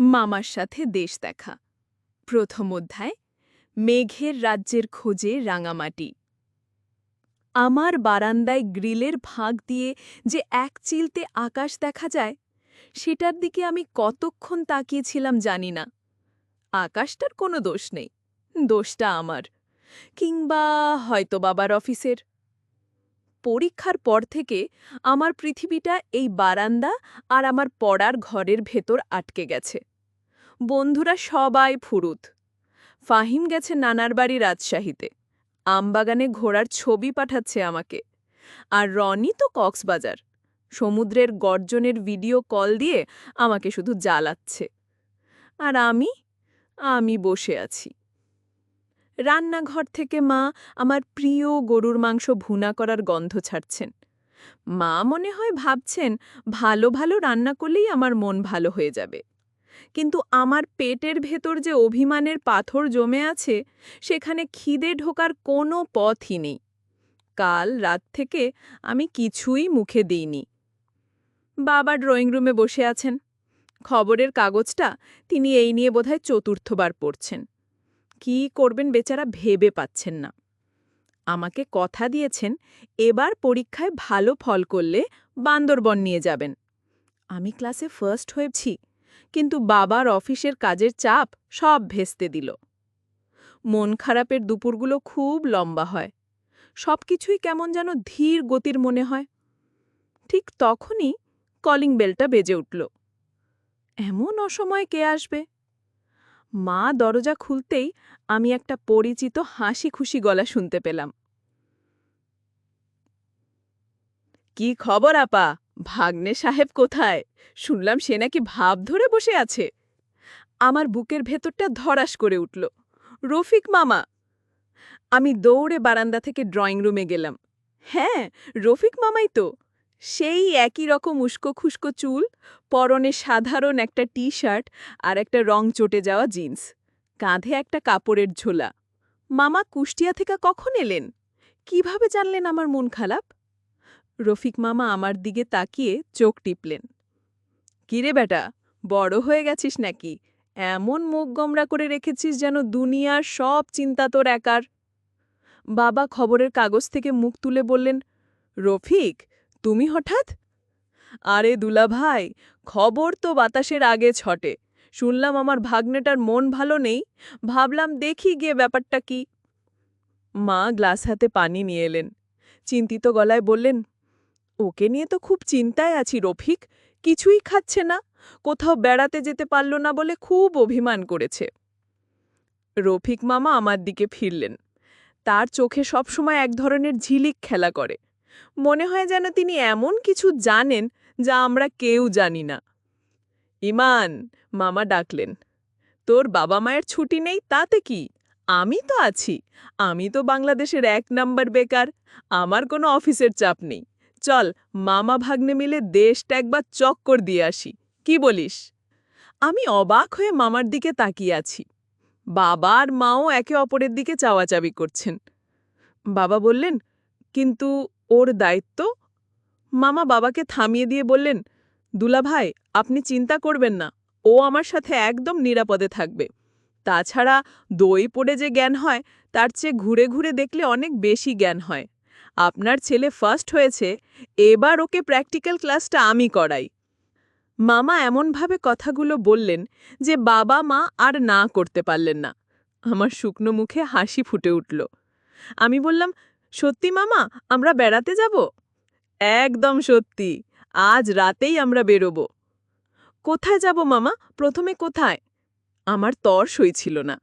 মামার সাথে দেশ দেখা। প্রথম অধ্যায়, মেঘের রাজ্যের খোঁজে রাঙামাটি। আমার বারান্দায় গ্রিলের ফাঁক দিয়ে যে এক চিলতে আকাশ দেখা যায়, সেটার দিকে আমি কতক্ষণ তাকিয়েছিলাম জানি না। আকাশটার কোনো দোষ নেই, দোষটা আমার, কিংবা হয়তো বাবার অফিসের। পরীক্ষার পর থেকে আমার পৃথিবীটা এই বারান্দা আর আমার পড়ার ঘরের ভেতর আটকে গেছে। বন্ধুরা সবাই ফুরুত। ফাহিম গেছে নানার বাড়ি রাজশাহীতে। আমবাগানে ঘোড়ার ছবি পাঠাচ্ছে আমাকে। আর রনি তো কক্সবাজার। সমুদ্রের গর্জনের ভিডিও কল দিয়ে আমাকে শুধু জ্বালাচ্ছে। আর আমি আমি বসে আছি। রান্নাঘর থেকে মা আমার প্রিয় গরুর মাংস ভুনা করার গন্ধ ছাড়ছেন। মা মনে হয় ভাবছেন, ভালো ভালো রান্না করলেই আমার মন ভালো হয়ে যাবে। কিন্তু আমার পেটের ভেতর যে অভিমানের পাথর জমে আছে, সেখানে খিদে ঢোকার কোনো পথই নেই। কাল রাত থেকে আমি কিছুই মুখে দিইনি। বাবা ড্রয়িং রুমে বসে আছেন। খবরের কাগজটা তিনি এই নিয়ে বোধহয় চতুর্থবার পড়ছেন। কি করবেন বেচারা ভেবে পাচ্ছেন না। আমাকে কথা দিয়েছেন, এবার পরীক্ষায় ভালো ফল করলে বান্দরবন নিয়ে যাবেন। আমি ক্লাসে ফার্স্ট হয়েছি। কিন্তু বাবার অফিসের কাজের চাপ সব ভেস্তে দিল। মন খারাপের দুপুরগুলো খুব লম্বা হয়। সব কিছুই কেমন যেন ধীর গতির মনে হয়। ঠিক তখনই কলিং বেলটা বেজে উঠল। এমন অসময়ে কে আসবে? মা দরজা খুলতেই আমি একটা পরিচিত হাসি খুশি গলা শুনতে পেলাম। কি খবর, আপা? ভাগ্নে সাহেব কোথায়? শুনলাম সে নাকি ভাব ধরে বসে আছে। আমার বুকের ভেতরটা ধরাস করে উঠল। রফিক মামা! আমি দৌড়ে বারান্দা থেকে ড্রয়িং রুমে গেলাম। হ্যাঁ রফিক মামাই তো। সেই একই রকম উস্কো খুস্কো চুল, পরনে সাধারণ একটা টি শার্ট আর একটা রং চটে যাওয়া জিন্স। কাঁধে একটা কাপড়ের ঝোলা। মামা কুষ্টিয়া থেকে কখন এলেন? কীভাবে জানলেন আমার মন খারাপ? রফিক মামা আমার দিকে তাকিয়ে চোখ টিপলেন। কিরে বেটা, বড় হয়ে গেছিস নাকি? এমন মুখ গমরা করে রেখেছিস যেন দুনিয়ার সব চিন্তা তোর একার। বাবা খবরের কাগজ থেকে মুখ তুলে বললেন, রফিক, তুমি হঠাৎ? আরে দুলা ভাই খবর তো বাতাসের আগে ছটে। শুনলাম আমার ভাগ্নেটার মন ভালো নেই, ভাবলাম দেখি গিয়ে ব্যাপারটা কি। মা গ্লাস হাতে পানি নিয়ে এলেন। চিন্তিত গলায় বললেন ওকে নিয়ে তো খুব চিন্তায় আছি, রফিক। কিছুই খাচ্ছে না। কোথাও বেড়াতে যেতে পারল না বলে খুব অভিমান করেছে। রফিক মামা আমার দিকে ফিরলেন। তার চোখে সবসময় এক ধরনের ঝিলিক খেলা করে। মনে হয় যেন তিনি এমন কিছু জানেন যা আমরা কেউ জানি না। ইমান, মামা ডাকলেন, তোর বাবা মায়ের ছুটি নেই, তাতে কি? আমি তো আছি। আমি তো বাংলাদেশের এক নাম্বার বেকার। আমার কোনো অফিসের চাপ নেই। চল মামা ভাগ্নে মিলে দেশটা একবার চক্কর দিয়ে আসি। কি বলিস? আমি অবাক হয়ে মামার দিকে তাকিয়ে আছি। বাবা আর মাও একে অপরের দিকে চাওয়াচাবি করছেন। বাবা বললেন, কিন্তু ওর দায়িত্ব? মামা বাবাকে থামিয়ে দিয়ে বললেন দুলা ভাই আপনি চিন্তা করবেন না। ও আমার সাথে একদম নিরাপদে থাকবে। তাছাড়া দই পড়ে যে জ্ঞান হয়, তার চেয়ে ঘুরে ঘুরে দেখলে অনেক বেশি জ্ঞান হয়। আপনার ছেলে ফার্স্ট হয়েছে, এবার ওকে প্র্যাকটিক্যাল ক্লাসটা আমি করাই। মামা এমনভাবে কথাগুলো বললেন যে বাবা মা আর না করতে পারলেন না। আমার শুকনো মুখে হাসি ফুটে উঠল। আমি বললাম, সত্যি মামা, আমরা বেড়াতে যাব? একদম সত্যি, আজ রাতেই আমরা বেরোব। কোথায় যাব মামা? প্রথমে কোথায়? আমার তর সই ছিল না।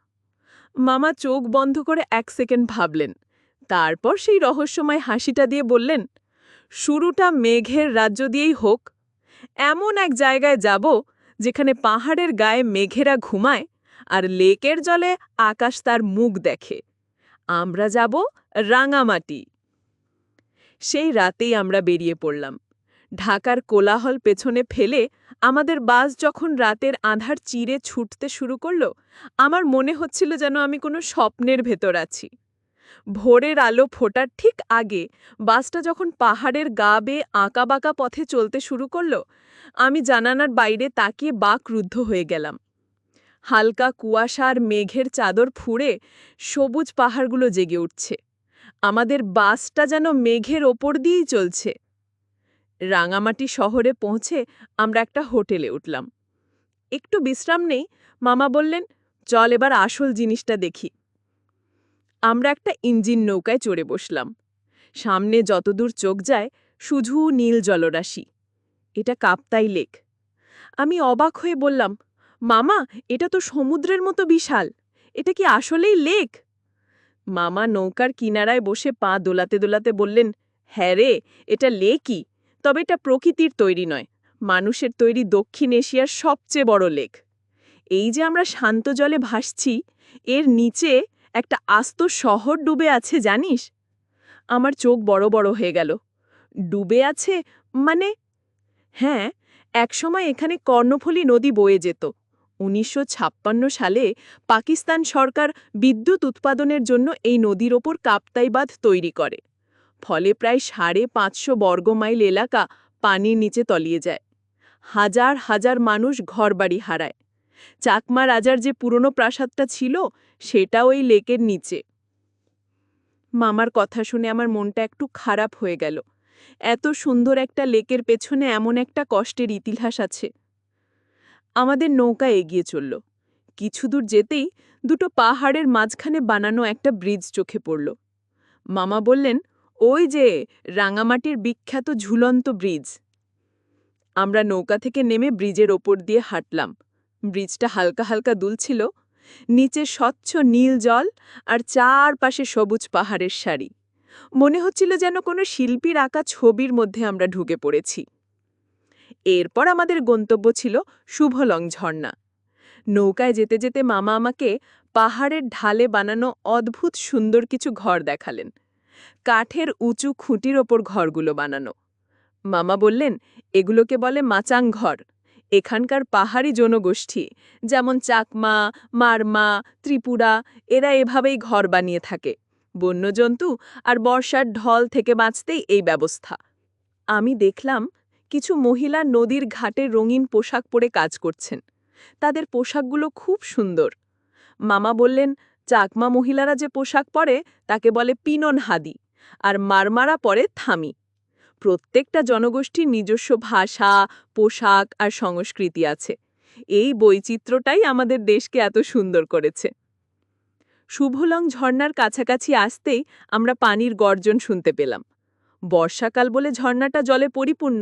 মামা চোখ বন্ধ করে এক সেকেন্ড ভাবলেন। তারপর সেই রহস্যময় হাসিটা দিয়ে বললেন, শুরুটা মেঘের রাজ্য দিয়েই হোক। এমন এক জায়গায় যাব যেখানে পাহাড়ের গায়ে মেঘেরা ঘুমায় আর লেকের জলে আকাশ তার মুখ দেখে। আমরা যাব রাঙামাটি। সেই রাতেই আমরা বেরিয়ে পড়লাম। ঢাকার কোলাহল পেছনে ফেলে আমাদের বাস যখন রাতের আধার চিরে ছুটতে শুরু করল, আমার মনে হচ্ছিল যেন আমি কোনো স্বপ্নের ভেতর আছি। ভোরের আলো ফোটার ঠিক আগে বাসটা যখন পাহাড়ের গা বেয়ে আঁকাবাঁকা পথে চলতে শুরু করল, আমি জানানার বাইরে তাকিয়ে বাক রুদ্ধ হয়ে গেলাম। হালকা কুয়াশার মেঘের চাদর ফুঁড়ে সবুজ পাহাড়গুলো জেগে উঠছে। আমাদের বাসটা যেন মেঘের ওপর দিয়েই চলছে। রাঙামাটি শহরে পৌঁছে আমরা একটা হোটেলে উঠলাম। একটু বিশ্রাম নেই, মামা বললেন, চল এবার আসল জিনিসটা দেখি। আমরা একটা ইঞ্জিন নৌকায় চড়ে বসলাম। সামনে যতদূর চোখ যায়, শুধু নীল জলরাশি। এটা কাপ্তাই লেক। আমি অবাক হয়ে বললাম, মামা, এটা তো সমুদ্রের মতো বিশাল। এটা কি আসলেই লেক? মামা নৌকার কিনারায় বসে পা দোলাতে দোলাতে বললেন হ্যাঁ রে, এটা লেকই। তবে এটা প্রকৃতির তৈরি নয়। মানুষের তৈরি দক্ষিণ এশিয়ার সবচেয়ে বড় লেক। এই যে আমরা শান্ত জলে ভাসছি, এর নিচে একটা আস্ত শহর ডুবে আছে, জানিস? আমার চোখ বড় বড় হয়ে গেল। ডুবে আছে মানে? হ্যাঁ একসময় এখানে কর্ণফুলী নদী বয়ে যেত। উনিশশো ছাপ্পান্ন সালে পাকিস্তান সরকার বিদ্যুৎ উৎপাদনের জন্য এই নদীর ওপর কাপ্তাই বাঁধ তৈরি করে। ফলে প্রায় সাড়ে পাঁচশো বর্গমাইল এলাকা পানির নিচে তলিয়ে যায়। হাজার হাজার মানুষ ঘরবাড়ি হারায়। চাকমা রাজার যে পুরনো প্রাসাদটা ছিল সেটা ওই লেকের নিচে। মামার কথা শুনে আমার মনটা একটু খারাপ হয়ে গেল। এত সুন্দর একটা লেকের পেছনে এমন একটা কষ্টের ইতিহাস আছে। আমাদের নৌকা এগিয়ে চলল। কিছু দূর যেতেই দুটো পাহাড়ের মাঝখানে বানানো একটা ব্রিজ চোখে পড়ল। মামা বললেন, ওই যে রাঙামাটির বিখ্যাত ঝুলন্ত ব্রিজ। আমরা নৌকা থেকে নেমে ব্রিজের ওপর দিয়ে হাঁটলাম। ব্রিজটা হালকা হালকা দুলছিল। নিচে স্বচ্ছ নীল জল আর চারপাশে সবুজ পাহাড়ের সারি। মনে হচ্ছিল যেন কোনো শিল্পীর আঁকা ছবির মধ্যে আমরা ঢুকে পড়েছি। এরপর আমাদের গন্তব্য ছিল শুভলং ঝর্ণা। নৌকায় যেতে যেতে মামা আমাকে পাহাড়ের ঢালে বানানো অদ্ভুত সুন্দর কিছু ঘর দেখালেন। কাঠের উঁচু খুঁটির ওপর ঘরগুলো বানানো। মামা বললেন, এগুলোকে বলে মাচাং ঘর। এখানকার পাহাড়ি জনগোষ্ঠী, যেমন চাকমা, মারমা, ত্রিপুরা, এরা এভাবেই ঘর বানিয়ে থাকে। বন্যজন্তু আর বর্ষার ঢল থেকে বাঁচতেই এই ব্যবস্থা। আমি দেখলাম কিছু মহিলা নদীর ঘাটে রঙিন পোশাক পরে কাজ করছেন। তাদের পোশাকগুলো খুব সুন্দর। মামা বললেন, চাকমা মহিলারা যে পোশাক পরে, তাকে বলে পিনন হাদি, আর মারমারা পরে থামি। প্রত্যেকটা জনগোষ্ঠীর নিজস্ব ভাষা, পোশাক আর সংস্কৃতি আছে। এই বৈচিত্র্যটাই আমাদের দেশকে এত সুন্দর করেছে। শুভলং ঝর্ণার কাছাকাছি আসতেই আমরা পানির গর্জন শুনতে পেলাম। বর্ষাকাল বলে ঝর্ণাটা জলে পরিপূর্ণ।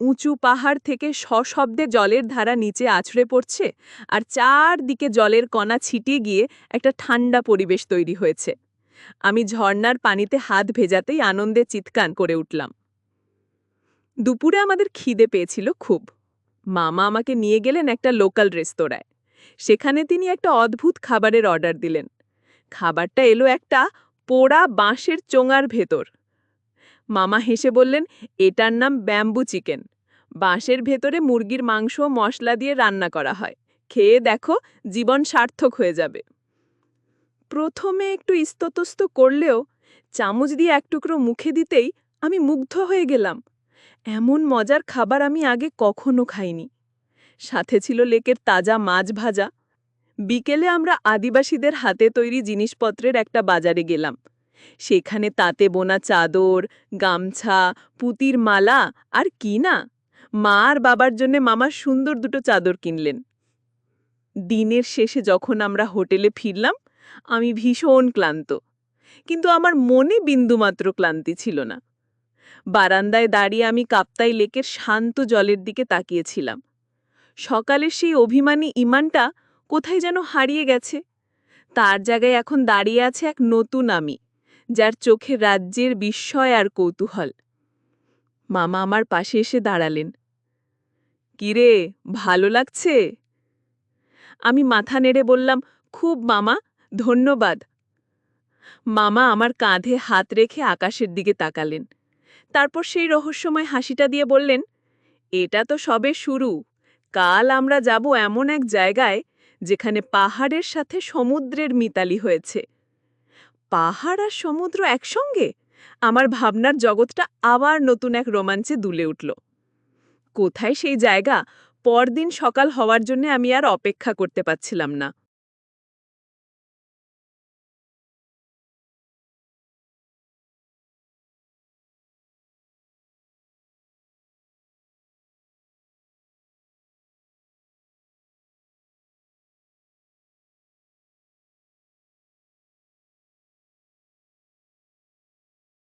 উঁচু পাহাড় থেকে সশব্দে জলের ধারা নিচে আছড়ে পড়ছে আর চারদিকে জলের কণা ছিটিয়ে গিয়ে একটা ঠান্ডা পরিবেশ তৈরি হয়েছে। আমি ঝর্ণার পানিতে হাত ভেজাতেই আনন্দে চিৎকান করে উঠলাম। দুপুরে আমাদের খিদে পেয়েছিল খুব। মামা আমাকে নিয়ে গেলেন একটা লোকাল রেস্তোরাঁয়। সেখানে তিনি একটা অদ্ভুত খাবারের অর্ডার দিলেন। খাবারটা এলো একটা পোড়া বাঁশের চোঙার ভেতর। মামা হেসে বললেন, এটার নাম ব্যাম্বু চিকেন। বাঁশের ভেতরে মুরগির মাংস মশলা দিয়ে রান্না করা হয়। খেয়ে দেখো, জীবন সার্থক হয়ে যাবে। প্রথমে একটু ইস্ততস্ত করলেও, চামচ দিয়ে এক টুকরো মুখে দিতেই আমি মুগ্ধ হয়ে গেলাম। এমন মজার খাবার আমি আগে কখনো খাইনি। সাথে ছিল লেকের তাজা মাছ ভাজা। বিকেলে আমরা আদিবাসীদের হাতে তৈরি জিনিসপত্রের একটা বাজারে গেলাম। সেখানে তাতে বোনা চাদর, গামছা, পুতির মালা আর কি না? মা আর বাবার জন্য মামা সুন্দর দুটো চাদর কিনলেন। দিনের শেষে যখন আমরা হোটেলে ফিরলাম, আমি ভীষণ ক্লান্ত। কিন্তু আমার মনে বিন্দুমাত্র ক্লান্তি ছিল না। বারান্দায় দাঁড়িয়ে আমি কাপ্তাই লেকের শান্ত জলের দিকে তাকিয়েছিলাম। সকালের সেই অভিমানী ইমানটা কোথায় যেন হারিয়ে গেছে? তার জায়গায় এখন দাঁড়িয়ে আছে এক নতুন আমি, যার চোখে রাজ্যের বিস্ময় আর কৌতূহল। মামা আমার পাশে এসে দাঁড়ালেন। কিরে, ভালো লাগছে? আমি মাথা নেড়ে বললাম, খুব মামা, ধন্যবাদ। মামা আমার কাঁধে হাত রেখে আকাশের দিকে তাকালেন। তারপর সেই রহস্যময় হাসিটা দিয়ে বললেন, এটা তো সবে শুরু। কাল আমরা যাব এমন এক জায়গায় যেখানে পাহাড়ের সাথে সমুদ্রের মিতালি হয়েছে। পাহাড় আর সমুদ্র একসঙ্গে? আমার ভাবনার জগৎটা আবার নতুন এক রোমাঞ্চে দুলে উঠল। কোথায় সেই জায়গা? পরদিন সকাল হওয়ার জন্য আমি আর অপেক্ষা করতে পারছিলাম না।